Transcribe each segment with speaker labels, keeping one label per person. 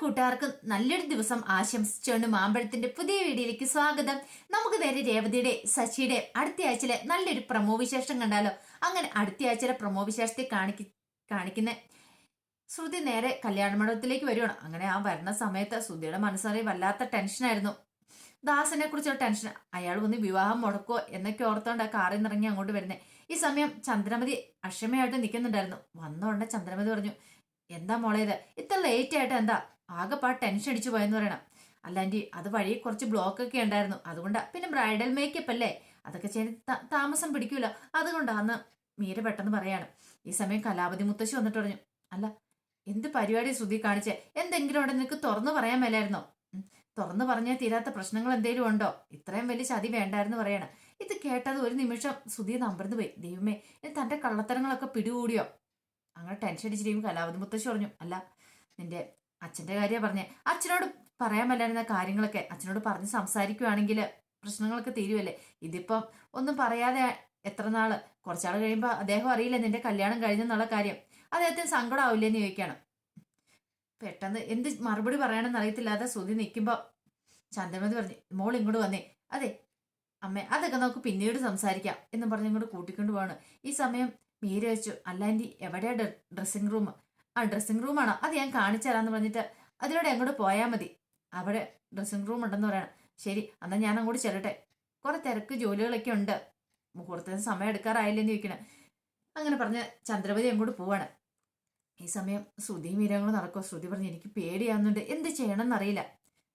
Speaker 1: കൂട്ടുകാർക്കും നല്ലൊരു ദിവസം ആശംസിച്ചുകൊണ്ട് മാമ്പഴത്തിന്റെ പുതിയ വീഡിയോയിലേക്ക് സ്വാഗതം. നമുക്ക് നേരെ രേവതിയുടെ ശശിയുടെ അടുത്ത ആഴ്ചയിലെ നല്ലൊരു പ്രമോ വിശേഷം കണ്ടാലോ? അങ്ങനെ അടുത്ത ആഴ്ചയിലെ പ്രമോ വിശേഷത്തെ കാണിക്ക കാണിക്കുന്ന ശ്രുതി നേരെ കല്യാണ മണ്ഡപത്തിലേക്ക് വരുവാണ്. അങ്ങനെ ആ വരുന്ന സമയത്ത് ശ്രുതിയുടെ മനസ്സറിയ വല്ലാത്ത ടെൻഷനായിരുന്നു ദാസനെ കുറിച്ചുള്ള ടെൻഷൻ അയാൾ വന്ന് വിവാഹം മുടക്കോ എന്നൊക്കെ ഓർത്തോണ്ട് ആ കാറിൽ നിറങ്ങി അങ്ങോട്ട് വരുന്നത് ഈ സമയം ചന്ദ്രമതി അക്ഷമയായിട്ട് നിൽക്കുന്നുണ്ടായിരുന്നു. വന്നോണ്ട് ചന്ദ്രമതി പറഞ്ഞു എന്താ മോളെ ഇത്? ഇത്ര ലേറ്റ് ആയിട്ട് എന്താ? ആകെപ്പാട് ടെൻഷൻ അടിച്ചു പോയെന്ന് പറയണം. അല്ലാണ്ടി അത് വഴി കുറച്ച് ബ്ലോക്ക് ഒക്കെ ഉണ്ടായിരുന്നു. അതുകൊണ്ടാ. പിന്നെ ബ്രൈഡൽ മേക്കപ്പ് അല്ലേ? അതൊക്കെ ചെയ്യാൻ താമസം പിടിക്കൂല. അതുകൊണ്ടാന്ന് മീര പെട്ടെന്ന് പറയാണ്. ഈ സമയം കലാപതി മുത്തശ്ശി വന്നിട്ട് പറഞ്ഞു അല്ല എന്ത് പരിപാടി ശ്രുതി കാണിച്ചേ? എന്തെങ്കിലും അവിടെ നിനക്ക് തുറന്നു പറയാൻ മേലായിരുന്നോ? തുറന്നു പറഞ്ഞാൽ തീരാത്ത പ്രശ്നങ്ങൾ എന്തെങ്കിലും ഉണ്ടോ? ഇത്രയും വലിയ ചതി വേണ്ടായിരുന്നു പറയാണ്. ഇത് കേട്ടത് ഒരു നിമിഷം ശ്രുതി നമ്പർന്ന് പോയി. ദൈവമേ ഇനി തന്റെ കള്ളത്തരങ്ങളൊക്കെ പിടികൂടിയോ? അങ്ങനെ ടെൻഷൻ അടിച്ചിരിക്കും കലാപതി മുത്തശ്ശി പറഞ്ഞു അല്ല നിന്റെ അച്ഛന്റെ കാര്യമാണ് പറഞ്ഞേ. അച്ഛനോട് പറയാൻ മേലായിരുന്ന കാര്യങ്ങളൊക്കെ അച്ഛനോട് പറഞ്ഞ് സംസാരിക്കുവാണെങ്കിൽ പ്രശ്നങ്ങളൊക്കെ തീരുവല്ലേ? ഇതിപ്പം ഒന്നും പറയാതെ എത്ര നാൾ? കുറച്ചാൾ കഴിയുമ്പോൾ അദ്ദേഹം അറിയില്ല നിന്റെ കല്യാണം കഴിഞ്ഞെന്നുള്ള കാര്യം? അദ്ദേഹത്തിന് സങ്കടമാവില്ലെന്ന് ചോദിക്കുകയാണ് പെട്ടെന്ന് എന്ത് മറുപടി പറയണമെന്ന് അറിയത്തില്ലാതെ ശ്രുതി നിൽക്കുമ്പോൾ ചന്ദ്രമതി പറഞ്ഞു മോൾ ഇങ്ങോട്ട് വന്നേ. അതെ അമ്മേ അതൊക്കെ നമുക്ക് പിന്നീട് സംസാരിക്കാം എന്ന് പറഞ്ഞ് ഇങ്ങോട്ട് കൂട്ടിക്കൊണ്ട് പോവാണ്. ഈ സമയം മീര വെച്ചു അല്ലാന്റെ എവിടെയാണ് എവിടെയാ ഡ്രസ്സിംഗ് റൂം ആ ഡ്രസ്സിംഗ് റൂമാണോ അത് ഞാൻ കാണിച്ചു പറഞ്ഞിട്ട് അതിലൂടെ അങ്ങോട്ട് പോയാൽ മതി. അവിടെ ഡ്രസ്സിംഗ് റൂം ഉണ്ടെന്ന് പറയണം. ശരി എന്നാൽ ഞാൻ അങ്ങോട്ട് ചെല്ലട്ടെ. കുറെ തിരക്ക് ജോലികളൊക്കെ ഉണ്ട്. മുഹൂർത്തത്തിന് സമയം എടുക്കാറായില്ലെന്ന് ചോദിക്കണേ. അങ്ങനെ പറഞ്ഞ് ചന്ദ്രപതി അങ്ങോട്ട് പോവാണ്. ഈ സമയം ശ്രുതി മീരങ്ങൾ നടക്കുമോ ശ്രുതി പറഞ്ഞു എനിക്ക് പേടിയാവുന്നുണ്ട്. എന്ത് ചെയ്യണമെന്ന് അറിയില്ല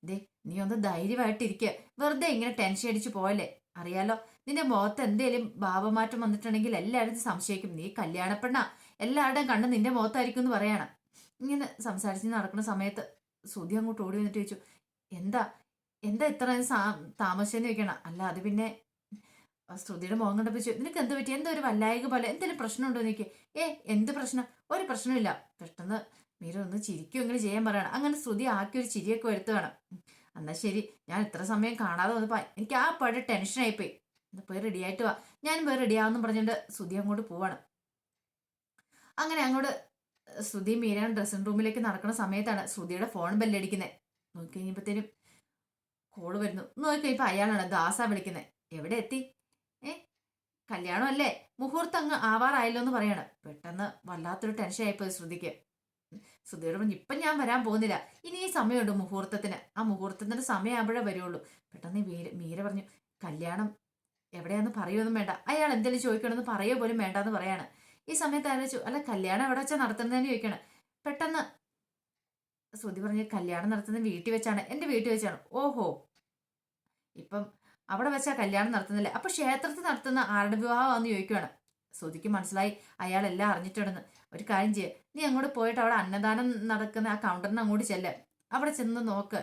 Speaker 1: ദേ നീ ഒന്ന് ധൈര്യമായിട്ടിരിക്കുക വെറുതെ ഇങ്ങനെ ടെൻഷൻ അടിച്ച് പോയല്ലേ? അറിയാലോ നിന്റെ മുഖത്ത് എന്തേലും ഭാവമാറ്റം വന്നിട്ടുണ്ടെങ്കിൽ എല്ലാവരും സംശയിക്കും. നീ കല്യാണപ്പെണ്ണ. എല്ലാവരുടെയും കണ്ണ് നിന്റെ മുഖത്തായിരിക്കും എന്ന് പറയണം. ഇങ്ങനെ സംസാരിച്ച് നടക്കുന്ന സമയത്ത് സുധി അങ്ങോട്ട് ഓടി വന്നിട്ട് ചോദിച്ചു എന്താ? എന്താ ഇത്ര താമസിച്ചെന്ന് ചോദിക്കണം? അല്ല അത് പിന്നെ ശ്രുതിയുടെ മുഖം കണ്ടപ്പോൾ നിനക്ക് എന്ത് പറ്റി? എന്തോ ഒരു വല്ലായക പോലെ? എന്തെങ്കിലും പ്രശ്നമുണ്ടോ എനിക്ക് ഏ എന്ത് പ്രശ്നം? ഒരു പ്രശ്നമില്ല പെട്ടെന്ന് മീര ഒന്ന് ചിരിക്കും ഇങ്ങനെ ചെയ്യാൻ പറയണം. അങ്ങനെ ശ്രുതി ആക്കി ഒരു ചിരിയൊക്കെ വരുത്തുകയാണ് വേണം എന്നാ ശരി ഞാൻ ഇത്ര സമയം കാണാതെ വന്നപ്പോ എനിക്ക് ആ പഴയ ടെൻഷനായിപ്പോയി. എന്നാ പോയി റെഡി ആയിട്ട് വാ. ഞാൻ പോയി റെഡി ആവുന്നു പറഞ്ഞുകൊണ്ട് ശ്രുതി അങ്ങോട്ട് പോവാണ്. അങ്ങനെ അങ്ങോട്ട് ശ്രുതി മീര ഡ്രസ്സിംഗ് റൂമിലേക്ക് നടക്കുന്ന സമയത്താണ് ശ്രുതിയുടെ ഫോൺ ബെല്ലടിക്കുന്നത് നോക്കി കഴിഞ്ഞപ്പോഴത്തേനും കോൾ വരുന്നു. നോക്കി കഴിയുമ്പോൾ അയാളാണ് ദാസ വിളിക്കുന്നത് എവിടെ എത്തി? ഏ കല്യാണം അല്ലേ മുഹൂർത്തം അങ്ങ് ആവാറായല്ലോ എന്ന് പറയാണ്. പെട്ടെന്ന് വല്ലാത്തൊരു ടെൻഷൻ ആയിപ്പോയി ശ്രുതിക്ക്. ശ്രുതിയോട് പറഞ്ഞു ഇപ്പം ഞാൻ വരാൻ പോകുന്നില്ല. ഇനി ഈ സമയമുണ്ട് മുഹൂർത്തത്തിന്. ആ മുഹൂർത്തത്തിന്റെ സമയമാകുമ്പോഴേ വരുള്ളൂ പെട്ടെന്ന് മീര മീര പറഞ്ഞു കല്യാണം എവിടെയാന്ന് പറയുമെന്നും വേണ്ട. അയാൾ എന്തെങ്കിലും ചോദിക്കണമെന്ന് പറയുക പോലും വേണ്ടെന്ന് പറയാണ്. ഈ സമയത്ത് ആലോചിച്ചു അല്ല കല്യാണം എവിടെ വെച്ചാൽ നടത്തുന്നതെന്ന് ചോദിക്കണം. പെട്ടെന്ന് ശ്രുതി പറഞ്ഞ് കല്യാണം നടത്തുന്നത് വീട്ടിൽ വെച്ചാണ് എന്റെ വീട്ടിൽ വെച്ചാണ്. ഓഹോ. ഇപ്പം അവിടെ വെച്ചാൽ കല്യാണം നടത്തുന്നില്ല. അപ്പൊ ക്ഷേത്രത്തിൽ നടത്തുന്ന ആരുടെ വിവാഹമാണെന്ന് ചോദിക്കുവാണ്. ശ്രുതിക്ക് മനസ്സിലായി അയാൾ എല്ലാം അറിഞ്ഞിട്ടുണ്ടെന്ന്. ഒരു കാര്യം ചെയ്യ് നീ അങ്ങോട്ട് പോയിട്ട് അവിടെ അന്നദാനം നടക്കുന്ന ആ കൗണ്ടറിന് അങ്ങോട്ട് ചെല്ല്. അവിടെ ചെന്ന് നോക്ക്.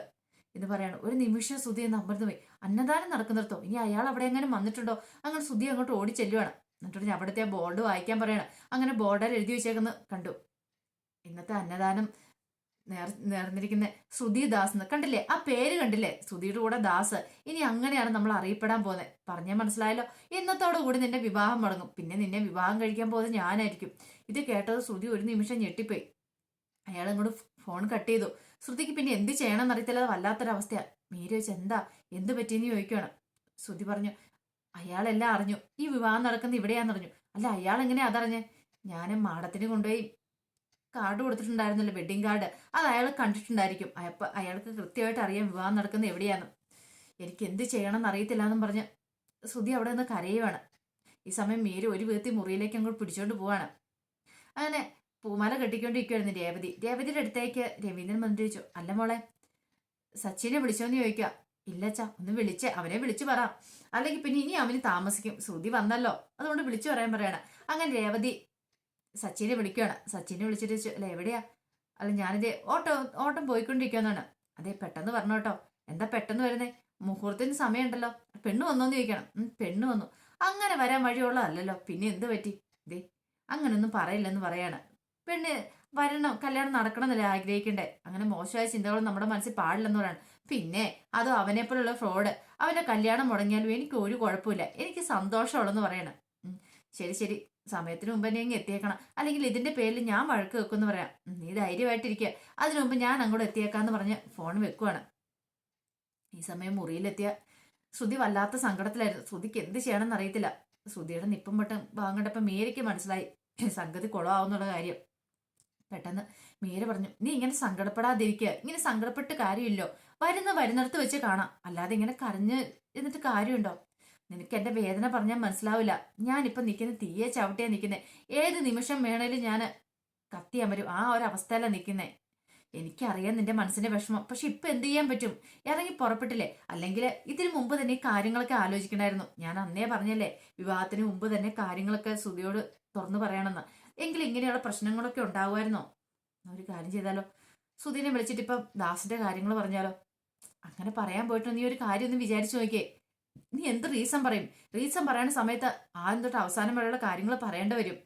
Speaker 1: എന്ന് പറയാണ്. ഒരു നിമിഷം ശ്രുതി എന്ന് അമ്പരന്ന് പോയി. അന്നദാനം നടക്കുന്നിടത്തോ? ഇനി അയാൾ അവിടെ എങ്ങനെ വന്നിട്ടുണ്ടോ? അങ്ങനെ ശ്രുതി അങ്ങോട്ട് ഓടി ചെല്ലുവാണ് എന്നിട്ട് ഞാൻ അവിടുത്തെ ബോർഡ് വായിക്കാൻ പറയണം. അങ്ങനെ ബോർഡിൽ എഴുതി വെച്ചേക്കുന്ന. കണ്ടു. ഇന്നത്തെ അന്നദാനം നേർ നേർന്നിരിക്കുന്ന ശ്രുതി ദാസ് എന്ന്. കണ്ടില്ലേ? ആ പേര് കണ്ടില്ലേ? ശ്രുതിയുടെ കൂടെ ദാസ്. ഇനി അങ്ങനെയാണ് നമ്മൾ അറിയപ്പെടാൻ പോകുന്നത്. പറഞ്ഞാൽ മനസ്സിലായല്ലോ? ഇന്നത്തോടു കൂടി നിന്റെ വിവാഹം മുടങ്ങും. പിന്നെ നിന്നെ വിവാഹം കഴിക്കാൻ പോകുന്നത് ഞാനായിരിക്കും. ഇത് കേട്ടത് ശ്രുതി ഒരു നിമിഷം ഞെട്ടിപ്പോയി. അയാൾ അങ്ങോട്ട് ഫോൺ കട്ട് ചെയ്തു. ശ്രുതിക്ക് പിന്നെ എന്ത് ചെയ്യണമെന്ന് അറിയത്തില്ല വല്ലാത്തൊരവസ്ഥയാണ് മീര ചോദിച്ചു എന്താ? എന്ത് പറ്റിയെന്ന് ചോദിക്കുകയാണ് ശ്രുതി പറഞ്ഞു അയാളെല്ലാം അറിഞ്ഞു. ഈ വിവാഹം നടക്കുന്നത് ഇവിടെയാണെന്നറിഞ്ഞു അല്ല അയാൾ എങ്ങനെയാ അതറിഞ്ഞ്? ഞാൻ മാഡത്തിന് കൊണ്ടുപോയി കാർഡ് കൊടുത്തിട്ടുണ്ടായിരുന്നല്ലോ വെഡിങ് കാർഡ്. അത് അയാൾ കണ്ടിട്ടുണ്ടായിരിക്കും. അപ്പൊ അയാൾക്ക് കൃത്യമായിട്ട് അറിയാം വിവാഹം നടക്കുന്നത് എവിടെയാന്ന്. എനിക്ക് എന്ത് ചെയ്യണമെന്ന് അറിയത്തില്ല എന്നും പറഞ്ഞ് ശ്രുതി അവിടെ നിന്ന് കരയുവാണ്. ഈ സമയം മീര ഒരു വിധത്തിൽ മുറിയിലേക്ക് അങ്ങോട്ട് പിടിച്ചോണ്ട് പോവാണ്. അങ്ങനെ പൂമാല കെട്ടിക്കൊണ്ടിരിക്കുവായിരുന്നു രേവതി. രേവതിയുടെ അടുത്തേക്ക് രവീന്ദ്രൻ മന്ത്രിച്ചു അല്ല മോളെ സച്ചിനെ വിളിച്ചോന്ന് ചോദിക്കുക ഇല്ലച്ചാ ഒന്ന് വിളിച്ചേ അവനെ വിളിച്ചു പറ. അല്ലെങ്കിൽ പിന്നെ ഇനി അവന് താമസിക്കും. ശ്രുതി വന്നല്ലോ. അതുകൊണ്ട് വിളിച്ചു പറയാൻ പറയണം. അങ്ങനെ രേവതി സച്ചിനെ വിളിക്കുകയാണ്. സച്ചിനെ വിളിച്ചിട്ട് അല്ല എവിടെയാ? അല്ല ഞാനിത് ഓട്ടോ ഓട്ടം പോയിക്കൊണ്ടിരിക്കുകയെന്നാണ് അതെ പെട്ടെന്ന് പറഞ്ഞു കേട്ടോ എന്താ പെട്ടെന്ന് വരുന്നേ? മുഹൂർത്തത്തിന് സമയമുണ്ടല്ലോ. പെണ്ണ് വന്നോന്ന് ചോദിക്കണം. പെണ്ണ് വന്നു. അങ്ങനെ വരാൻ വഴിയുള്ളതല്ലല്ലോ പിന്നെ എന്ത് പറ്റി? ദേ അങ്ങനൊന്നും പറയില്ലെന്ന് പറയാണ്. പെണ്ണ് വരണം കല്യാണം നടക്കണം എന്നല്ലേ ആഗ്രഹിക്കണ്ടേ? അങ്ങനെ മോശമായ ചിന്തകളും നമ്മുടെ മനസ്സിൽ പാടില്ലെന്ന് പറയാണ്. പിന്നെ അത് അവനെ പോലുള്ള ഫ്രോഡ് അവന്റെ കല്യാണം മുടങ്ങിയാലും എനിക്ക് ഒരു കുഴപ്പമില്ല. എനിക്ക് സന്തോഷമുള്ളെന്ന് പറയണം. ശരി ശരി. സമയത്തിന് മുമ്പ് തന്നെ ഇങ്ങ് എത്തിയേക്കണം. അല്ലെങ്കിൽ ഇതിന്റെ പേരിൽ ഞാൻ വഴക്ക് വെക്കുമെന്ന് പറയാം. നീ ധൈര്യമായിട്ടിരിക്കുക അതിനു മുമ്പ് ഞാൻ അങ്ങോട്ട് എത്തിയേക്കാന്ന് പറഞ്ഞ് ഫോൺ വെക്കുവാണ്. ഈ സമയം മുറിയിലെത്തിയ ശ്രുതി വല്ലാത്ത സങ്കടത്തിലായിരുന്നു. ശ്രുതിക്ക് എന്ത് ചെയ്യണമെന്ന് അറിയത്തില്ല. ശ്രുതിയുടെ നിപ്പം പട്ടം വാങ്ങണ്ടപ്പം മേരിക്ക് മനസ്സിലായി. സംഗതി കുളമാവുന്നുള്ള കാര്യം. പെട്ടെന്ന് മീര പറഞ്ഞു നീ ഇങ്ങനെ സങ്കടപ്പെടാതിരിക്കുക. ഇങ്ങനെ സങ്കടപ്പെട്ട് കാര്യമില്ലോ. വരുന്ന വരുന്നിടത്ത് വെച്ച് കാണാം. അല്ലാതെ ഇങ്ങനെ കരഞ്ഞ് എന്നിട്ട് കാര്യമുണ്ടോ? നിനക്ക് എന്റെ വേദന പറഞ്ഞാൽ മനസ്സിലാവില്ല. ഞാനിപ്പോ നിൽക്കുന്ന തീയെ ചവിട്ടിയാ നിൽക്കുന്നേ. ഏത് നിമിഷം വേണേലും ഞാൻ കത്തി അമരും. ആ ഒരു നിൽക്കുന്നേ. എനിക്കറിയാം നിന്റെ മനസ്സിന്റെ വിഷമം. പക്ഷെ ഇപ്പൊ എന്ത് ചെയ്യാൻ പറ്റും? ഇറങ്ങി പുറപ്പെട്ടില്ലേ? അല്ലെങ്കിൽ ഇതിനു മുമ്പ് തന്നെ കാര്യങ്ങളൊക്കെ ആലോചിക്കണമായിരുന്നു. ഞാൻ അന്നേ പറഞ്ഞല്ലേ വിവാഹത്തിന് മുമ്പ് തന്നെ കാര്യങ്ങളൊക്കെ സുതിയോട് തുറന്നു പറയണമെന്ന്. എങ്കിൽ ഇങ്ങനെയുള്ള പ്രശ്നങ്ങളൊക്കെ ഉണ്ടാവുമായിരുന്നോ? ഒരു കാര്യം ചെയ്താലോ? സുധീനെ വിളിച്ചിട്ട് ഇപ്പം ദാസിന്റെ കാര്യങ്ങൾ പറഞ്ഞാലോ? അങ്ങനെ പറയാൻ പോയിട്ട് നീ ഒരു കാര്യം ഒന്ന് വിചാരിച്ചു നോക്കിയേ. നീ എന്ത് റീസൺ പറയും? റീസൺ പറയുന്ന സമയത്ത് ആദ്യം തൊട്ട് അവസാനം വരെയുള്ള കാര്യങ്ങൾ പറയേണ്ടി വരും.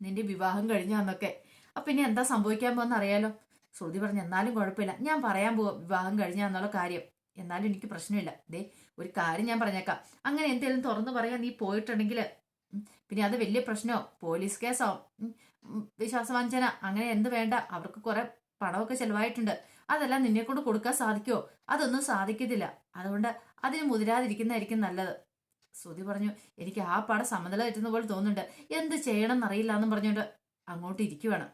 Speaker 1: നിന്റെ വിവാഹം കഴിഞ്ഞാന്നൊക്കെ അപ്പൊ ഇനി എന്താ സംഭവിക്കാൻ പോകുന്ന അറിയാലോ? ശ്രുതി പറഞ്ഞു എന്നാലും കുഴപ്പമില്ല. ഞാൻ പറയാൻ പോവാം വിവാഹം കഴിഞ്ഞാന്നുള്ള കാര്യം. എന്നാലും എനിക്ക് പ്രശ്നമില്ല. ദേ ഒരു കാര്യം ഞാൻ പറഞ്ഞേക്കാം. അങ്ങനെ എന്തെങ്കിലും തുറന്നു പറയാൻ നീ പോയിട്ടുണ്ടെങ്കിൽ പിന്നെ അത് വലിയ പ്രശ്നമോ? പോലീസ് കേസോ? വിശ്വാസവഞ്ചന അങ്ങനെ എന്ത് വേണ്ട? അവർക്ക് കുറെ പണമൊക്കെ ചെലവായിട്ടുണ്ട്. അതെല്ലാം നിന്നെ കൊണ്ട് കൊടുക്കാൻ സാധിക്കുമോ അതൊന്നും സാധിക്കത്തില്ല. അതുകൊണ്ട് അതിന് മുതിരാതിരിക്കുന്നതായിരിക്കും നല്ലത്. ശ്രുതി പറഞ്ഞു എനിക്ക് ആ പാടെ സമനില തെറ്റുന്ന പോലെ തോന്നുന്നുണ്ട്. എന്ത് ചെയ്യണം എന്നറിയില്ല എന്നും പറഞ്ഞുകൊണ്ട് അങ്ങോട്ട് ഇരിക്കുവാണ്.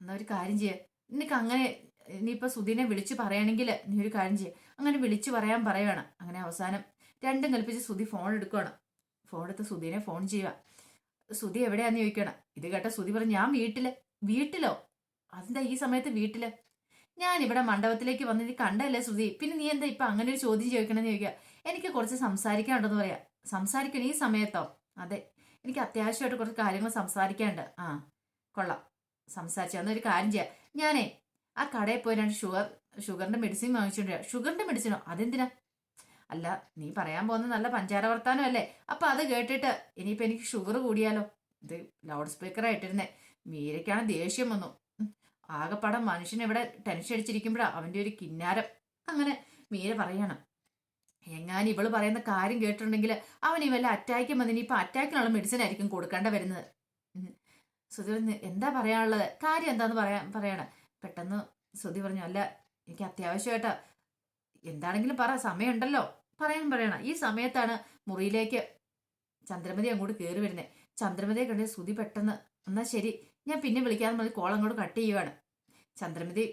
Speaker 1: എന്നാ ഒരു കാര്യം ചെയ്യേ. നിനക്ക് അങ്ങനെ ഇനിയിപ്പോ സുധീനെ വിളിച്ചു പറയുകയാണെങ്കിൽ നീ ഒരു കാര്യം ചെയ്യ. അങ്ങനെ വിളിച്ചു പറയാൻ പറയുവാണ്. അങ്ങനെ അവസാനം രണ്ടും കൽപ്പിച്ച് സുധി ഫോൺ എടുക്കുവാണ്. ഫോൺ എടുത്ത് സുധീനെ ഫോൺ ചെയ്യുക. സുധി എവിടെയാന്ന് ചോദിക്കണം ഇത് കേട്ട സുധി പറഞ്ഞു ഞാൻ വീട്ടിൽ. വീട്ടിലോ? അതെന്താ ഈ സമയത്ത് വീട്ടിൽ? ഞാൻ ഇവിടെ മണ്ഡപത്തിലേക്ക് വന്ന് നീ കണ്ടല്ലേ ശ്രുതി? പിന്നെ നീ എന്താ ഇപ്പൊ അങ്ങനെ ഒരു ചോദ്യം ചോദിക്കണമെന്ന് ചോദിക്കുക എനിക്ക് കുറച്ച് സംസാരിക്കാനുണ്ടെന്ന് പറയാം. സംസാരിക്കണം ഈ സമയത്തോ? അതെ. എനിക്ക് അത്യാവശ്യമായിട്ട് കുറച്ച് കാര്യങ്ങൾ സംസാരിക്കാനുണ്ട്. ആ കൊള്ളാം. സംസാരിച്ചു അന്നൊരു കാര്യം ചെയ്യാം. ഞാനേ ആ കടയിൽ പോയി രണ്ട് ഷുഗർ ഷുഗറിന്റെ മെഡിസിൻ വാങ്ങിച്ചോണ്ട് ഷുഗറിന്റെ മെഡിസിനോ? അതെന്തിനാ? അല്ല നീ പറയാൻ പോകുന്ന നല്ല പഞ്ചാര വർത്താനം അല്ലേ? അപ്പൊ അത് കേട്ടിട്ട് ഇനിയിപ്പോ എനിക്ക് ഷുഗർ കൂടിയാലോ? ഇത് ലൗഡ് സ്പീക്കർ ആയിട്ടിരുന്നേ മീരയ്ക്കാണ് ദേഷ്യം വന്നു. ആകെപ്പാടെ മനുഷ്യൻ ഇവിടെ ടെൻഷൻ അടിച്ചിരിക്കുമ്പോഴാ അവന്റെ ഒരു കിന്നാരം. അങ്ങനെ മീര പറയണം. എങ്ങാനും ഇവൾ പറയുന്ന കാര്യം കേട്ടിട്ടുണ്ടെങ്കിൽ അവൻ ഇവല്ല അറ്റാക്ക് വന്നിനി ഇപ്പൊ അറ്റാക്കിനുള്ള മെഡിസിൻ ആയിരിക്കും കൊടുക്കേണ്ട വരുന്നത്. ശ്രുതി എന്താ പറയാനുള്ളത്? കാര്യം എന്താന്ന് പറയാ പറയണം. പെട്ടെന്ന് ശ്രുതി പറഞ്ഞു അല്ല എനിക്ക് അത്യാവശ്യമായിട്ടാ എന്താണെങ്കിലും പറ സമയമുണ്ടല്ലോ. പറയാൻ പറയണം. ഈ സമയത്താണ് മുറിയിലേക്ക് ചന്ദ്രമതി അങ്ങോട്ട് കയറി വരുന്നത് ചന്ദ്രമതിയെ കണ്ട് ശ്രുതി പെട്ടെന്ന് എന്നാ ശരി ഞാൻ പിന്നെ വിളിക്കാന്ന് പറഞ്ഞ് കോൾ അങ്ങോട്ട് കട്ട് ചെയ്യുവാണ്. ചന്ദ്രമതി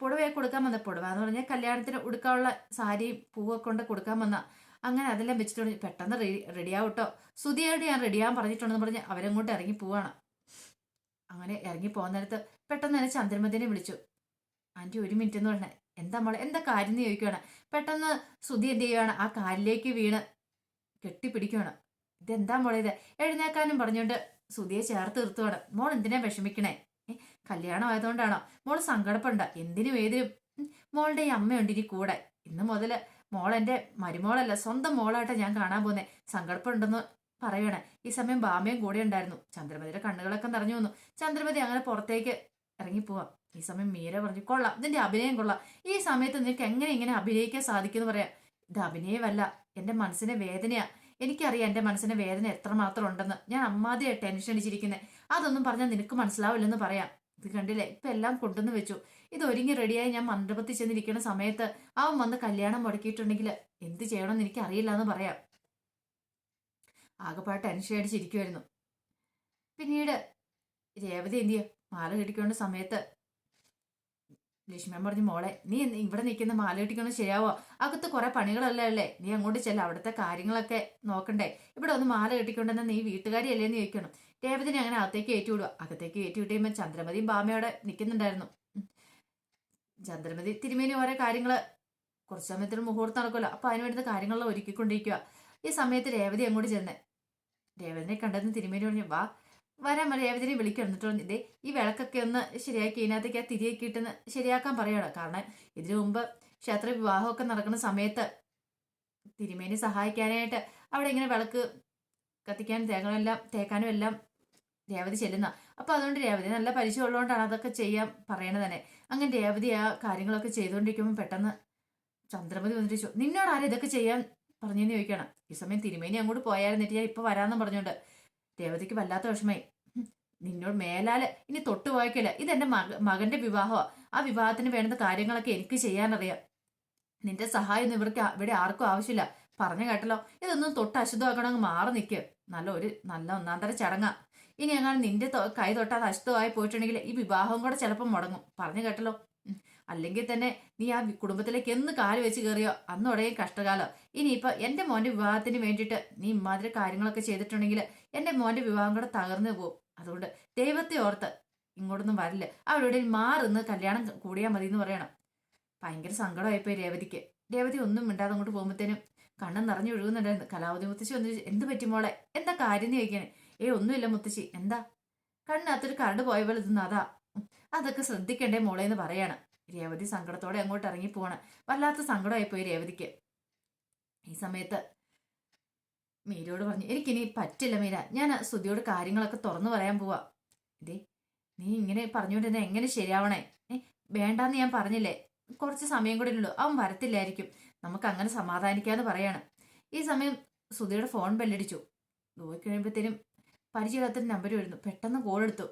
Speaker 1: പുടവയെ കൊടുക്കാൻ വന്ന പുടവ എന്ന് പറഞ്ഞാൽ കല്യാണത്തിന് ഉടുക്കാനുള്ള സാരിയും പൂവൊക്കെ കൊണ്ട് കൊടുക്കാൻ വന്ന അങ്ങനെ അതെല്ലാം വെച്ചിട്ട് പെട്ടെന്ന് റെഡി റെഡിയാവട്ടോ. സുതിയോട് ഞാൻ റെഡിയാകാൻ പറഞ്ഞിട്ടുണ്ടെന്ന് പറഞ്ഞ് അവരങ്ങോട്ട് ഇറങ്ങി പോവാണ്. അങ്ങനെ ഇറങ്ങി പോകുന്ന നേരത്ത് പെട്ടെന്ന് തന്നെ ചന്ദ്രമതിനെ വിളിച്ചു. ആന്റി ഒരു മിനിറ്റ് എന്ന് പറഞ്ഞേ. എന്താ മോളെ എന്താ കാര്യം എന്ന് ചോദിക്കുവാണ്. പെട്ടെന്ന് സുതി എന്ത് ചെയ്യുവാണ്? ആ കാലിലേക്ക് വീണ് കെട്ടിപ്പിടിക്കുവാണ്. ഇതെന്താ മോളെ ഇത്? എഴുന്നേക്കാനും പറഞ്ഞുകൊണ്ട് സുധിയെ ചേർത്ത് നിർത്തുവാണ്. മോൾ എന്തിനാ വിഷമിക്കണേ? കല്യാണം ആയതുകൊണ്ടാണോ? മോൾ സങ്കടപ്പുണ്ട എന്തിനും ഏതിനും. മോളുടെ ഈ അമ്മയുണ്ട് ഇനി കൂടെ. ഇന്ന് മുതൽ മോൾ എന്റെ മരുമോളല്ല സ്വന്തം മോളായിട്ട് ഞാൻ കാണാൻ പോന്നെ. സങ്കടപ്പുണ്ടെന്ന് പറയണേ. ഈ സമയം ബാമയും കൂടെ ഉണ്ടായിരുന്നു. ചന്ദ്രമതിയുടെ കണ്ണുകളൊക്കെ നിറഞ്ഞു വന്നു. ചന്ദ്രമതി അങ്ങനെ പുറത്തേക്ക് ഇറങ്ങിപ്പോവാം. ഈ സമയം മീര പറഞ്ഞു കൊള്ളാം ഇതിന്റെ അഭിനയം കൊള്ളാം. ഈ സമയത്ത് നിനക്ക് എങ്ങനെ ഇങ്ങനെ അഭിനയിക്കാൻ സാധിക്കുമെന്ന് പറയാം. ഇത് അഭിനയമല്ല. എന്റെ മനസ്സിനെ വേദനയാ. എനിക്കറിയാം എന്റെ മനസ്സിന്റെ വേദന എത്രമാത്രം ഉണ്ടെന്ന്. ഞാൻ അമ്മാതിയായി ടെൻഷൻ അടിച്ചിരിക്കുന്നത് അതൊന്നും പറഞ്ഞാൽ നിനക്ക് മനസ്സിലാവില്ലെന്ന് പറയാം. ഇത് കണ്ടില്ലേ? ഇപ്പൊ എല്ലാം കൊണ്ടുവന്ന് വെച്ചു. ഇത് ഒരുങ്ങി റെഡിയായി ഞാൻ മണ്ഡപത്തിൽ ചെന്നിരിക്കുന്ന സമയത്ത് അവൻ വന്ന് കല്യാണം മുടക്കിയിട്ടുണ്ടെങ്കിൽ എന്ത് ചെയ്യണമെന്ന് എനിക്ക് അറിയില്ല എന്ന് പറയാം. ആകെപ്പാട് ടെൻഷൻ അടിച്ചിരിക്കുമായിരുന്നു പിന്നീട് രേവതി എന്തിയോ മാല കെട്ടിക്കൊണ്ട സമയത്ത് ലക്ഷ്മൺ പറഞ്ഞു മോളെ നീ ഇവിടെ നിൽക്കുന്ന മാല കെട്ടിക്കൊണ്ട് ശരിയാവോ? അകത്ത് കുറെ പണികളല്ലേ അല്ലേ നീ അങ്ങോട്ട് ചെല്ല അവിടുത്തെ കാര്യങ്ങളൊക്കെ നോക്കണ്ടേ? ഇവിടെ ഒന്ന് മാല കെട്ടിക്കൊണ്ടെന്ന് നീ വീട്ടുകാരിയല്ലേ എന്ന് ചോദിക്കണം രേവതിനെ അങ്ങനെ അകത്തേക്ക് കയറ്റിവിടുക അകത്തേക്ക് കയറ്റി വിട്ടുമ്പോൾ ചന്ദ്രമതിയും ബാമയോടെ നിൽക്കുന്നുണ്ടായിരുന്നു. ചന്ദ്രമതി തിരുമേനി ഓരോ കാര്യങ്ങൾ കുറച്ച് സമയത്തിന് മുഹൂർത്തം നടക്കുമല്ലോ. അപ്പൊ അതിന് വേണ്ടുന്ന കാര്യങ്ങളെല്ലാം ഒരുക്കിക്കൊണ്ടിരിക്കുക ഈ സമയത്ത് രേവതി അങ്ങോട്ട് ചെന്നേ രേവതിനെ കണ്ടെന്ന് തിരുമേനി പറഞ്ഞു വാ വരാൻ രേവതിനെ വിളിക്കണം ഇതേ ഈ വിളക്കൊക്കെ ഒന്ന് ശരിയാക്കി ഇതിനകത്തേക്ക് ആ തിരിയൊക്കെ ഇട്ടെന്ന് ശരിയാക്കാൻ പറയണം. കാരണം ഇതിനു മുമ്പ് ക്ഷേത്ര വിവാഹമൊക്കെ നടക്കുന്ന സമയത്ത് തിരുമേനി സഹായിക്കാനായിട്ട് അവിടെ ഇങ്ങനെ വിളക്ക് കത്തിക്കാനും തേങ്ങനെല്ലാം തേക്കാനും എല്ലാം രേവതി ചെല്ലുന്ന. അപ്പൊ അതുകൊണ്ട് രേവതി നല്ല പരിചയം ഉള്ളതുകൊണ്ടാണ് അതൊക്കെ ചെയ്യാൻ പറയണത് തന്നെ. അങ്ങനെ രേവതി ആ കാര്യങ്ങളൊക്കെ ചെയ്തുകൊണ്ടിരിക്കുമ്പോൾ പെട്ടെന്ന് ചന്ദ്രമതി വന്നിട്ട് ചോ നിന്നോട് ആരും ഇതൊക്കെ ചെയ്യാൻ പറഞ്ഞെന്ന് ചോദിക്കണം ഈ സമയം തിരുമേനി അങ്ങോട്ട് പോയായിരുന്നിട്ട് ഞാൻ ഇപ്പൊ വരാമെന്ന് പറഞ്ഞോണ്ട് രേവതിക്ക് വല്ലാത്ത വിഷമായി "ഹും, നിന്നോട് മേലാൽ ഇനി തൊട്ടു പോയക്കില്ല ഇതെന്റെ മക മകന്റെ വിവാഹമാ. ആ വിവാഹത്തിന് വേണ്ട കാര്യങ്ങളൊക്കെ എനിക്ക് ചെയ്യാനറിയാം. നിന്റെ സഹായം ഒന്നും ഇവർക്ക് ഇവിടെ ആർക്കും ആവശ്യമില്ല. പറഞ്ഞു കേട്ടല്ലോ. ഇതൊന്നും തൊട്ട് അശുദ്ധമാക്കണമെങ്കിൽ മാറി നിൽക്കുക നല്ല ഒരു നല്ല ഒന്നാം തരം ചടങ്ങാ. ഇനി എങ്ങനെ നിന്റെ കൈ തൊട്ടാൽ അശുദ്ധമായി പോയിട്ടുണ്ടെങ്കിൽ ഈ വിവാഹം കൂടെ ചിലപ്പോൾ മുടങ്ങും. പറഞ്ഞു കേട്ടല്ലോ. അല്ലെങ്കിൽ തന്നെ നീ ആ കുടുംബത്തിലേക്ക് എന്ന് കാൽ വെച്ച് കയറിയോ? അന്നോടെയും കഷ്ടകാലം. ഇനിയിപ്പോ എന്റെ മോന്റെ വിവാഹത്തിന് വേണ്ടിയിട്ട് നീ ഇമാതിരി കാര്യങ്ങളൊക്കെ ചെയ്തിട്ടുണ്ടെങ്കിൽ എന്റെ മോന്റെ വിവാഹം കൂടെ തകർന്നു പോകും. അതുകൊണ്ട് ദൈവത്തെ ഓർത്ത് ഇങ്ങോട്ടൊന്നും വരില്ല. അവരുടെ മാറുന്ന് കല്യാണം കൂടിയാൽ മതി എന്ന് പറയണം. ഭയങ്കര സങ്കടമായിപ്പോയി രേവതിക്ക്. രേവതി ഒന്നും മിണ്ടാതെ അങ്ങോട്ട് പോകുമ്പോഴത്തേനും കണ്ണൻ നിറഞ്ഞു ഒഴുകുന്നുണ്ടായിരുന്നു. കലാവതി മുത്തശ്ശി ഒന്ന് എന്ത് പറ്റി മോളെ? എന്താ കാര്യം എന്ന് ചോദിക്കണേ ഏ ഒന്നുമില്ല മുത്തശ്ശി. എന്താ? കണ്ണിനകത്തൊരു കറണ്ട് പോയ പോലെ ഇതൊന്നും അതാ. അതൊക്കെ ശ്രദ്ധിക്കണ്ടേ മോളെ എന്ന് പറയാണ്. രേവതി സങ്കടത്തോടെ അങ്ങോട്ട് ഇറങ്ങി പോവാണ് വല്ലാത്ത സങ്കടമായിപ്പോയി രേവതിക്ക്. ഈ സമയത്ത് മീരയോട് പറഞ്ഞു എനിക്കിനി പറ്റില്ല മീര. ഞാൻ സുധിയോട് കാര്യങ്ങളൊക്കെ തുറന്നു പറയാൻ പോവാ. ഇതേ നീ ഇങ്ങനെ പറഞ്ഞുകൊണ്ടിരുന്ന എങ്ങനെ ശരിയാവണേ? ഏ വേണ്ടാന്ന് ഞാൻ പറഞ്ഞില്ലേ? കുറച്ച് സമയം കൂടെ ഉള്ളൂ. അവൻ വരത്തില്ലായിരിക്കും. നമുക്ക് അങ്ങനെ സമാധാനിക്കാന്ന് പറയാണ്. ഈ സമയം സുധിയുടെ ഫോൺ ബെല്ലടിച്ചു. നോക്കി കഴിയുമ്പോഴത്തേനും പരിചയമില്ലാത്തൊരു നമ്പർ വരുന്നു. പെട്ടെന്ന് കോൾ എടുത്തു.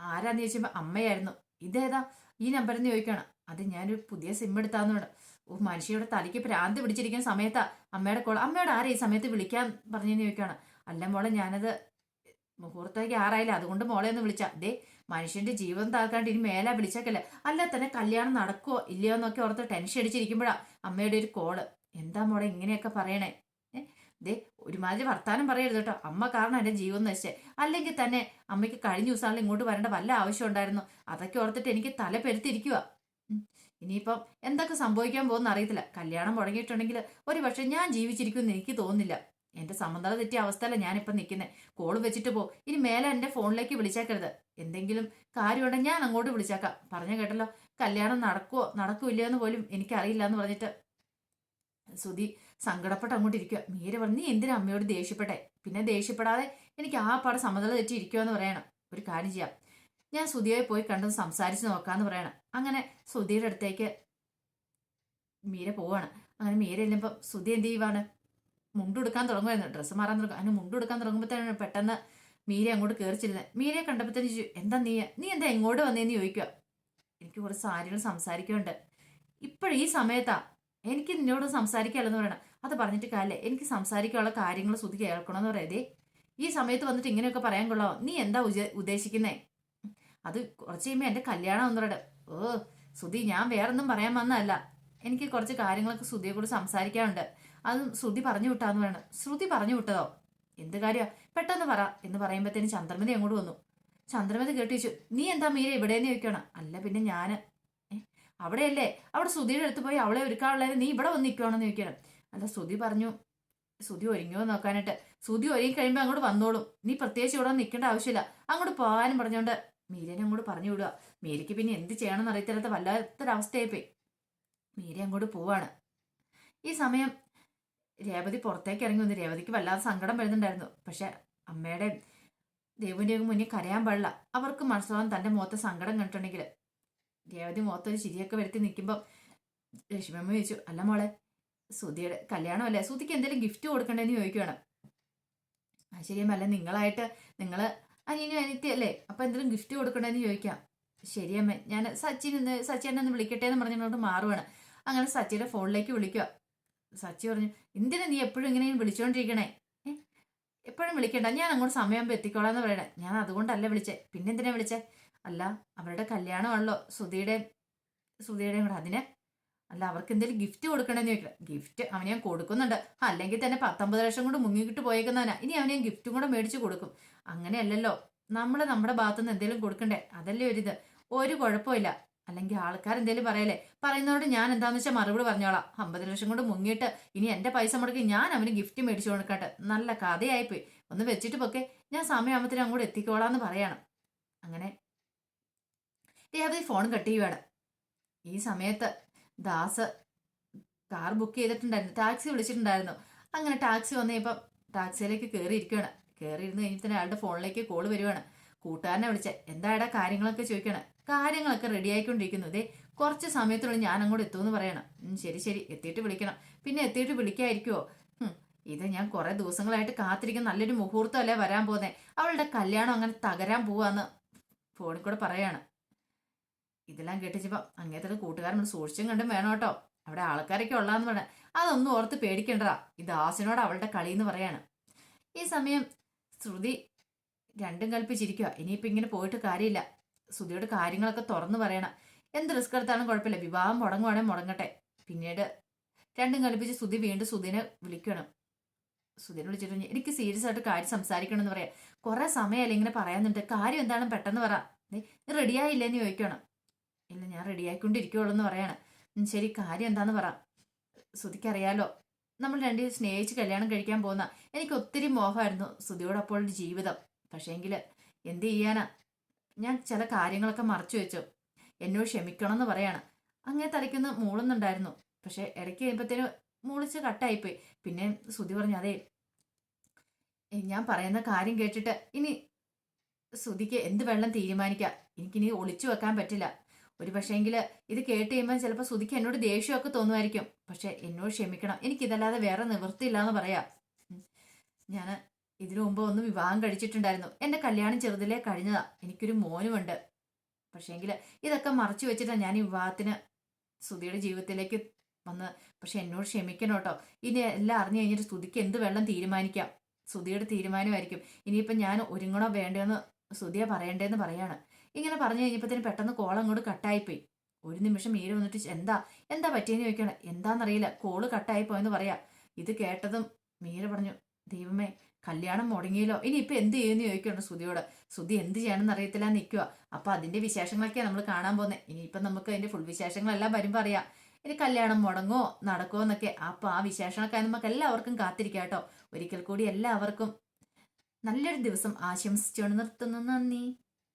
Speaker 1: ആരാന്ന് ചോദിച്ചപ്പോൾ അമ്മയായിരുന്നു. ഇതേതാ? ഈ നമ്പറിൽ നിന്ന് ചോദിക്കണം അത് ഞാനൊരു പുതിയ സിം എടുത്താന്നുണ്ട് ഓ മനുഷ്യയുടെ തലയ്ക്ക് പ്രാന്ത് പിടിച്ചിരിക്കുന്ന സമയത്താ അമ്മയുടെ കോൾ അമ്മയോട് ആരെ ഈ സമയത്ത് വിളിക്കാൻ പറഞ്ഞെന്ന് ചോദിക്കുകയാണ്. അല്ല മോളെ ഞാനത് മുഹൂർത്തേക്ക് ആറായില്ല അതുകൊണ്ട് മോളെ ഒന്ന് വിളിച്ച. ദേ മനുഷ്യന്റെ ജീവൻ താക്കാണ്ട് ഇനി മേലെ വിളിച്ചേക്കല്ലേ. അല്ല തന്നെ കല്യാണം നടക്കുവോ ഇല്ലയോ എന്നൊക്കെ ഓർത്ത് ടെൻഷൻ അടിച്ചിരിക്കുമ്പോഴാ അമ്മയുടെ ഒരു കോൾ. എന്താ മോളെ ഇങ്ങനെയൊക്കെ പറയണേ? ദേ ഒരുമാതിരി വർത്താനം പറയരുത് കേട്ടോ. അമ്മ കാരണം എന്റെ ജീവൻ നശിച്ചേ. അല്ലെങ്കിൽ തന്നെ അമ്മയ്ക്ക് കഴിഞ്ഞ ദിവസങ്ങളിൽ ഇങ്ങോട്ട് വരേണ്ട വല്ല ആവശ്യം ഉണ്ടായിരുന്നു. അതൊക്കെ ഓർത്തിട്ട് എനിക്ക് തല പെരുത്തിരിക്കുക ഇനിയിപ്പം എന്തൊക്കെ സംഭവിക്കാൻ പോകുന്ന അറിയത്തില്ല. കല്യാണം മുടങ്ങിയിട്ടുണ്ടെങ്കിൽ ഒരു പക്ഷെ ഞാൻ ജീവിച്ചിരിക്കുമെന്ന് എനിക്ക് തോന്നുന്നില്ല. എന്റെ സമ്മതം തെറ്റിയ അവസ്ഥയല്ല ഞാനിപ്പം നിൽക്കുന്നത് കോൾ വെച്ചിട്ട് പോ. ഇനി മേലെ എന്റെ ഫോണിലേക്ക് വിളിച്ചേക്കരുത്. എന്തെങ്കിലും കാര്യമുണ്ടെങ്കിൽ ഞാൻ അങ്ങോട്ട് വിളിച്ചേക്കാം. പറഞ്ഞു കേട്ടല്ലോ കല്യാണം നടക്കുമോ നടക്കില്ല എന്ന് പോലും എനിക്കറിയില്ല എന്ന് പറഞ്ഞിട്ട്. സുധി സങ്കടപ്പെട്ട് അങ്ങോട്ട് ഇരിക്കുക മീര പറഞ്ഞു നീ എന്തിനാ അമ്മയോട് ദേഷ്യപ്പെട്ടെ? പിന്നെ ദേഷ്യപ്പെടാതെ എനിക്ക് ആ പാടെ സമതല തെറ്റി ഇരിക്കുമോ എന്ന് പറയണം. ഒരു കാര്യം ചെയ്യാം. ഞാൻ സുധിയെ പോയി കണ്ടു സംസാരിച്ച് നോക്കാന്ന് പറയണം. അങ്ങനെ സുധിയുടെ അടുത്തേക്ക് മീര പോവാണ്. അങ്ങനെ മീര ഇല്ലുമ്പോൾ സുധി എന്ത് ചെയ്യുവാണ്? മുണ്ടെടുക്കാൻ തുടങ്ങുമായിരുന്നു ഡ്രസ്സ് മാറാൻ തുടങ്ങും അങ്ങനെ മുണ്ടെടുക്കാൻ തുടങ്ങുമ്പോഴത്തേനാണ് പെട്ടെന്ന് മീര അങ്ങോട്ട് കയറിച്ചിരുന്നത് മീരയെ കണ്ടപ്പോഴത്തേന് ചോദിച്ചു എന്താ നീ? നീ എന്താ എങ്ങോട്ട് വന്നേന്ന് ചോദിക്കുക എനിക്ക് കുറച്ച് സാരികൾ സംസാരിക്കുന്നുണ്ട്. ഇപ്പോഴീ സമയത്താ എനിക്ക് നിന്നോട് സംസാരിക്കാമല്ലെന്ന് പറയണം. അത് പറഞ്ഞിട്ട് കാലേ എനിക്ക് സംസാരിക്കാനുള്ള കാര്യങ്ങൾ സുധി കേൾക്കണമെന്ന് പറയാതെ ഈ സമയത്ത് വന്നിട്ട് ഇങ്ങനെയൊക്കെ പറയാൻ കൊള്ളോ നീ എന്താ ഉദ്ദേശിക്കുന്നേ? അത് കുറച്ച് കഴിയുമ്പോൾ എന്റെ കല്യാണം എന്ന് പറയട്ടെ. ഓ ശ്രുതി ഞാൻ വേറൊന്നും പറയാൻ വന്നതല്ല. എനിക്ക് കുറച്ച് കാര്യങ്ങളൊക്കെ ശ്രുതിയെ കൂടി സംസാരിക്കാനുണ്ട്. അത് ശ്രുതി പറഞ്ഞു വിട്ടാന്ന് പറയണം. ശ്രുതി പറഞ്ഞു വിട്ടതോ? എന്ത് കാര്യമാ പെട്ടെന്ന് പറ എന്ന് പറയുമ്പോഴത്തേന് ചന്ദ്രമതി അങ്ങോട്ട് വന്നു. ചന്ദ്രമതി കേട്ടിച്ചു നീ എന്താ മീര ഇവിടെയെന്ന് ചോദിക്കണം അല്ല പിന്നെ ഞാൻ അവിടെയല്ലേ? അവിടെ ശ്രുതിയുടെ അടുത്ത് പോയി അവളെ ഒരുക്കാനുള്ളത് നീ ഇവിടെ വന്ന് നിൽക്കുവാണെന്ന് ചോദിക്കണം അല്ല ശ്രുതി പറഞ്ഞു സുധി ഒരുങ്ങിയോ നോക്കാനായിട്ട്. സുധി ഒരുങ്ങി കഴിയുമ്പോൾ അങ്ങോട്ട് വന്നോളും. നീ പ്രത്യേകിച്ച് ഇവിടെ നിൽക്കേണ്ട ആവശ്യമില്ല. അങ്ങോട്ട് പോകാനും പറഞ്ഞുകൊണ്ട് മീരനെ അങ്ങോട്ട് പറഞ്ഞു വിടുക. മീരയ്ക്ക് പിന്നെ എന്ത് ചെയ്യണമെന്ന് അറിയത്തില്ലാത്ത വല്ലാത്തൊരവസ്ഥയായിപ്പോയി. മീര അങ്ങോട്ട് പോവാണ്. ഈ സമയം രേവതി പുറത്തേക്ക് ഇറങ്ങി വന്ന്. രേവതിക്ക് വല്ലാതെ സങ്കടം വരുന്നുണ്ടായിരുന്നു. പക്ഷെ അമ്മയുടെ ദേവുവിന്റെയൊക്കെ മുന്നിൽ കരയാൻ പാടില്ല. അവർക്ക് മനസ്സിലാവാൻ തന്റെ മുഖത്ത് സങ്കടം കണ്ടിട്ടുണ്ടെങ്കിൽ രേവതി മുഖത്തൊരു ചിരിയൊക്കെ വരുത്തി നിൽക്കുമ്പോൾ ലക്ഷ്മിയമ്മ ചോദിച്ചു അല്ല മോളെ സുധിയുടെ കല്യാണമല്ലേ സുധിക്ക് എന്തെങ്കിലും ഗിഫ്റ്റ് കൊടുക്കണ്ടെന്ന് ചോദിക്കുകയാണ് ആ ശരിയമ്മല്ല നിങ്ങളായിട്ട് നിങ്ങൾ അനിയനും അനിത്യല്ലേ അല്ലേ? അപ്പം എന്തെങ്കിലും ഗിഫ്റ്റ് കൊടുക്കണ്ടെന്ന് ചോദിക്കാം. ശരിയമ്മ ഞാൻ സച്ചിൻ ഒന്ന് സച്ചിനെ ഒന്ന് വിളിക്കട്ടെ എന്ന് പറഞ്ഞുകൊണ്ട് മാറുവാണ്. അങ്ങനെ സച്ചിയുടെ ഫോണിലേക്ക് വിളിക്കുക. സച്ചി പറഞ്ഞു എന്തിനാ നീ എപ്പോഴും ഇങ്ങനെ വിളിച്ചുകൊണ്ടിരിക്കണേ എപ്പോഴും വിളിക്കണ്ട. ഞാൻ അങ്ങോട്ട് സമയമാകുമ്പോൾ എത്തിക്കോളാം എന്ന് പറയണേ. ഞാൻ അതുകൊണ്ടല്ല വിളിച്ചേ. പിന്നെ എന്തിനാ വിളിച്ചേ? അല്ല അവരുടെ കല്യാണമാണല്ലോ സുധിയുടെ സുധിയുടെയും കൂടെ. അതിന് അല്ല അവർക്ക് എന്തെങ്കിലും ഗിഫ്റ്റ് കൊടുക്കണമെന്ന് ചോദിക്കണം ഗിഫ്റ്റ് അവന് ഞാൻ കൊടുക്കുന്നുണ്ട്. അല്ലെങ്കിൽ തന്നെ പത്തൊമ്പത് ലക്ഷം കൊണ്ട് മുങ്ങിക്കിട്ട് പോയേക്കുന്നവനാ. ഇനി അവന് ഞാൻ ഗിഫ്റ്റും കൂടെ മേടിച്ച് കൊടുക്കും. അങ്ങനെയല്ലല്ലോ. നമ്മൾ നമ്മുടെ ഭാഗത്തു നിന്ന് എന്തെങ്കിലും കൊടുക്കണ്ടേ? അതല്ലേ ഒരിത്. ഒരു കുഴപ്പമില്ല. അല്ലെങ്കിൽ ആൾക്കാർ എന്തെങ്കിലും പറയല്ലേ? പറയുന്നതോട് ഞാൻ എന്താന്ന് വെച്ചാൽ മറുപടി പറഞ്ഞോളാം. അമ്പത് ലക്ഷം കൊണ്ട് മുങ്ങിയിട്ട് ഇനി എന്റെ പൈസ മുടക്കി ഞാൻ അവന് ഗിഫ്റ്റ് മേടിച്ചു കൊടുക്കട്ടെ. നല്ല കഥയായിപ്പോയി. ഒന്ന് വെച്ചിട്ട് പൊക്കെ. ഞാൻ സമയമാകുമ്പത്തിന് അങ്ങോട്ട് എത്തിക്കോളാം എന്ന് പറയണം. അങ്ങനെ രേവതി ഫോൺ കട്ട് ചെയ്യുവാണ്. ഈ സമയത്ത് ദാസ് കാർ ബുക്ക് ചെയ്തിട്ടുണ്ടായിരുന്നു. ടാക്സി വിളിച്ചിട്ടുണ്ടായിരുന്നു. അങ്ങനെ ടാക്സി വന്നപ്പോൾ ടാക്സിയിലേക്ക് കയറി ഇരിക്കുകയാണ് കയറി ഇരുന്ന് കഴിഞ്ഞപ്പോൾ അയാളുടെ ഫോണിലേക്ക് കോൾ വരുവാണ്. കൂട്ടുകാരനെ വിളിച്ച എന്താടാ കാര്യങ്ങളൊക്കെ ചോദിക്കണം? കാര്യങ്ങളൊക്കെ റെഡി ആയിക്കൊണ്ടിരിക്കുന്നു. ദേ കുറച്ച് സമയത്തുള്ളിൽ ഞാൻ അങ്ങോട്ട് എത്തുമെന്ന് പറയണം. ശരി ശരി എത്തിയിട്ട് വിളിക്കണം. പിന്നെ എത്തിയിട്ട് വിളിക്കായിരിക്കുമോ ഇത് ഞാൻ കുറെ ദിവസങ്ങളായിട്ട് കാത്തിരിക്കുന്ന നല്ലൊരു മുഹൂർത്തം അല്ലേ വരാൻ പോകുന്നത് അവളുടെ കല്യാണം അങ്ങനെ തകരാൻ പോവാന്ന് ഫോണിൽ കൂടെ പറയാണ്. ഇതെല്ലാം കേട്ടിച്ചപ്പം അങ്ങനത്തെ കൂട്ടുകാരൻ സൂക്ഷിച്ചും കണ്ടും വേണം കേട്ടോ. അവിടെ ആൾക്കാരൊക്കെ ഉള്ളാന്ന് പറഞ്ഞ. അതൊന്നും ഓർത്ത് പേടിക്കണ്ട ഇത് ആസിനോട് അവളുടെ കളി എന്ന് പറയാണ്. ഈ സമയം ശ്രുതി രണ്ടും കൽപ്പിച്ചിരിക്കുക ഇനിയിപ്പോൾ ഇങ്ങനെ പോയിട്ട് കാര്യമില്ല. ശ്രുതിയോട് കാര്യങ്ങളൊക്കെ തുറന്നു പറയണം. എന്ത് റിസ്ക് എടുത്താലും കുഴപ്പമില്ല. വിവാഹം മുടങ്ങുവാണെങ്കിൽ മുടങ്ങട്ടെ. പിന്നീട് രണ്ടും കൽപ്പിച്ച് ശ്രുതി വീണ്ടും ശ്രുതിനെ വിളിക്കണം. സുധീനെ വിളിച്ചിട്ട് എനിക്ക് സീരിയസ് ആയിട്ട് കാര്യം സംസാരിക്കണം എന്ന് പറയാം. കുറെ സമയമല്ലേ ഇങ്ങനെ പറയാനുണ്ട് കാര്യം എന്താണെന്ന് പെട്ടെന്ന് പറ. നീ റെഡിയായില്ലെന്ന് ചോദിക്കണം. ഇല്ല ഞാൻ റെഡിയായിക്കൊണ്ടിരിക്കുള്ളൂ എന്ന് പറയാണ്. "ഉം, ശരി കാര്യം എന്താന്ന് പറ. ശ്രുതിക്കറിയാലോ നമ്മൾ രണ്ടുപേരും സ്നേഹിച്ച് കല്യാണം കഴിക്കാൻ പോകുന്ന എനിക്ക് ഒത്തിരി മോഹമായിരുന്നു ശ്രുതിയോടൊപ്പം അപ്പോൾ ജീവിതം. പക്ഷേങ്കിൽ എന്ത് ചെയ്യാനാ? ഞാൻ ചില കാര്യങ്ങളൊക്കെ മറച്ചു വെച്ചു. എന്നോട് ക്ഷമിക്കണം എന്ന് പറയാണ്. അങ്ങനെ തലയ്ക്കൊന്ന് മൂളുന്നുണ്ടായിരുന്നു. പക്ഷെ ഇടയ്ക്ക് കഴിയുമ്പോഴത്തേനും മൂളിച്ച് കട്ടായിപ്പോയി. പിന്നെ ശ്രുതി പറഞ്ഞു അതേ ഞാൻ പറയുന്ന കാര്യം കേട്ടിട്ട് ഇനി ശ്രുതിക്ക് എന്ത് വെള്ളം തീരുമാനിക്കാം? എനിക്കിനി ഒളിച്ചു വെക്കാൻ പറ്റില്ല. ഒരു പക്ഷേങ്കിൽ ഇത് കേട്ട് കഴിയുമ്പോൾ ചിലപ്പോൾ സുധിക്ക് എന്നോട് ദേഷ്യമൊക്കെ തോന്നുമായിരിക്കും. പക്ഷെ എന്നോട് ക്ഷമിക്കണം. എനിക്കിതല്ലാതെ വേറെ നിവൃത്തിയില്ല എന്ന് പറയാം ഞാൻ ഇതിനു മുമ്പ് ഒന്ന് വിവാഹം കഴിച്ചിട്ടുണ്ടായിരുന്നു. എന്റെ കല്യാണം ചെറുതിലേ കഴിഞ്ഞതാ. എനിക്കൊരു മോനുമുണ്ട്. പക്ഷേങ്കിൽ ഇതൊക്കെ മറച്ചു വെച്ചിട്ടാണ് ഞാൻ ഈ വിവാഹത്തിന് സുധിയുടെ ജീവിതത്തിലേക്ക് വന്ന്. പക്ഷെ എന്നോട് ക്ഷമിക്കണം കേട്ടോ. ഇനി എല്ലാം അറിഞ്ഞു കഴിഞ്ഞിട്ട് സുധിക്ക് എന്ത് വെള്ളം തീരുമാനിക്കാം. സുധിയുടെ തീരുമാനമായിരിക്കും. ഇനിയിപ്പം ഞാൻ ഒരുങ്ങണോ വേണ്ടെന്ന് സുധിയെ പറയണ്ടേന്ന് പറയാണ്. ഇങ്ങനെ പറഞ്ഞു കഴിഞ്ഞപ്പോഴത്തേനും പെട്ടെന്ന് കോൾ അങ്ങോട്ട് കട്ടായിപ്പോയി. ഒരു നിമിഷം മീര വന്നിട്ട് എന്താ? എന്താ പറ്റിയെന്ന് ചോദിക്കണം എന്താണെന്നറിയില്ല കോൾ കട്ടായി പോയെന്ന് പറയാ. ഇത് കേട്ടതും മീര പറഞ്ഞു ദൈവമേ കല്യാണം മുടങ്ങിയല്ലോ. ഇനി ഇപ്പൊ എന്ത് ചെയ്യുമെന്ന് ചോദിക്കണം ശ്രുതിയോട്. ശ്രുതി എന്ത് ചെയ്യണമെന്ന് അറിയത്തില്ല നിൽക്കുക അപ്പൊ അതിന്റെ വിശേഷങ്ങളൊക്കെയാണ് നമ്മൾ കാണാൻ പോകുന്നത് ഇനിയിപ്പം നമുക്ക് അതിന്റെ ഫുൾ വിശേഷങ്ങളെല്ലാം വരുമ്പോൾ അറിയാം. ഇനി കല്യാണം മുടങ്ങോ നടക്കോ എന്നൊക്കെ. അപ്പൊ ആ വിശേഷങ്ങളൊക്കെ നമുക്ക് എല്ലാവർക്കും കാത്തിരിക്കാം കേട്ടോ. ഒരിക്കൽ കൂടി എല്ലാവർക്കും നല്ലൊരു ദിവസം ആശംസിച്ചുകൊണ്ട് നിർത്തുന്നു. നന്ദി.